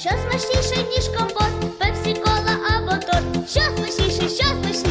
Що смачніше, ніж компот, пепсі, кола або торт? Що смачніше, що смачніше?